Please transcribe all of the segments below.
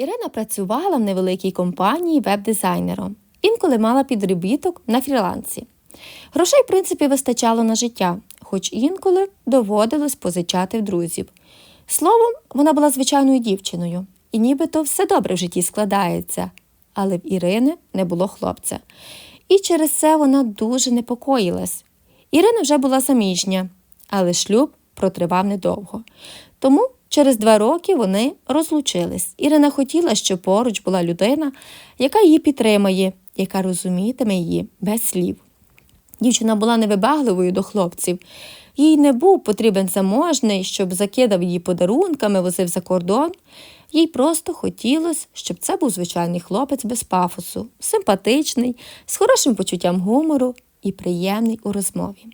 Ірина працювала в невеликій компанії веб-дизайнером. Інколи мала підробіток на фрілансі. Грошей, в принципі, вистачало на життя, хоч інколи доводилось позичати в друзів. Словом, вона була звичайною дівчиною, і нібито все добре в житті складається. Але в Ірини не було хлопця. І через це вона дуже непокоїлась. Ірина вже була заміжня, але шлюб протривав недовго. Тому через два роки вони розлучились. Ірина хотіла, щоб поруч була людина, яка її підтримає, яка розумітиме її без слів. Дівчина була невибагливою до хлопців. Їй не був потрібен заможний, щоб закидав її подарунками, возив за кордон. Їй просто хотілося, щоб це був звичайний хлопець без пафосу, симпатичний, з хорошим почуттям гумору і приємний у розмові.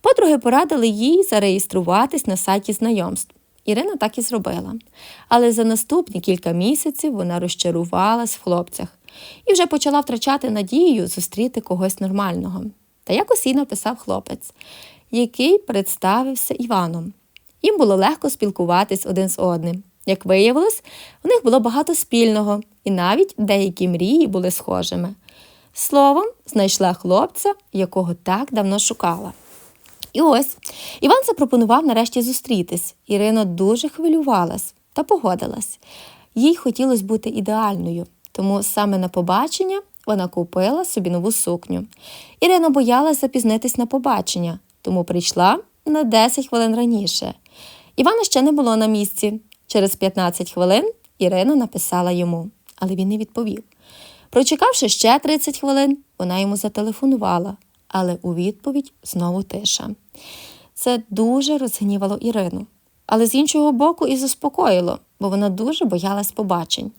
Подруги порадили їй зареєструватись на сайті знайомств. Ірина так і зробила. Але за наступні кілька місяців вона розчарувалась в хлопцях і вже почала втрачати надію зустріти когось нормального. Та якось їй написав хлопець, який представився Іваном. Їм було легко спілкуватись один з одним. Як виявилось, у них було багато спільного, і навіть деякі мрії були схожими. Словом, знайшла хлопця, якого так давно шукала. І ось Іван запропонував нарешті зустрітись. Ірина дуже хвилювалась та погодилась. Їй хотілося бути ідеальною, тому саме на побачення вона купила собі нову сукню. Ірина боялась запізнитись на побачення, тому прийшла на 10 хвилин раніше. Івана ще не було на місці. Через 15 хвилин Ірина написала йому, але він не відповів. Прочекавши ще 30 хвилин, вона йому зателефонувала, але у відповідь знову тиша. Це дуже розгнівало Ірину, але з іншого боку і заспокоїло, бо вона дуже боялась побачень.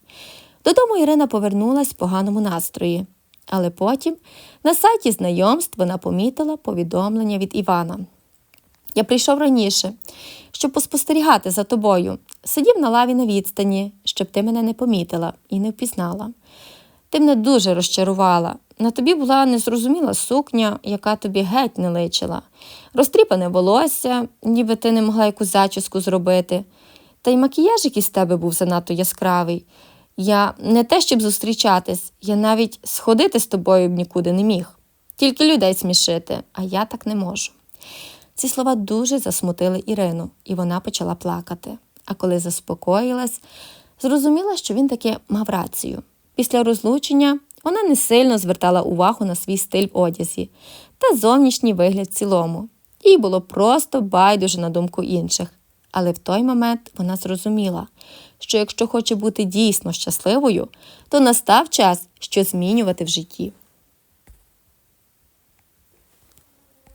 Додому Ірина повернулась в поганому настрої, але потім на сайті знайомств вона помітила повідомлення від Івана. Я прийшов раніше, щоб поспостерігати за тобою. Сидів на лаві на відстані, щоб ти мене не помітила і не впізнала. Ти мене дуже розчарувала. На тобі була незрозуміла сукня, яка тобі геть не личила, розтріпане волосся, ніби ти не могла якусь зачіску зробити. Та й макіяж якийсь з тебе був занадто яскравий. Я не те, щоб зустрічатись, я навіть сходити з тобою б нікуди не міг. Тільки людей смішити, а я так не можу. Ці слова дуже засмутили Ірину, і вона почала плакати. А коли заспокоїлась, зрозуміла, що він таки мав рацію. Після розлучення вона не сильно звертала увагу на свій стиль в одязі та зовнішній вигляд в цілому. Їй було просто байдуже на думку інших. Але в той момент вона зрозуміла, що якщо хоче бути дійсно щасливою, то настав час щось змінювати в житті.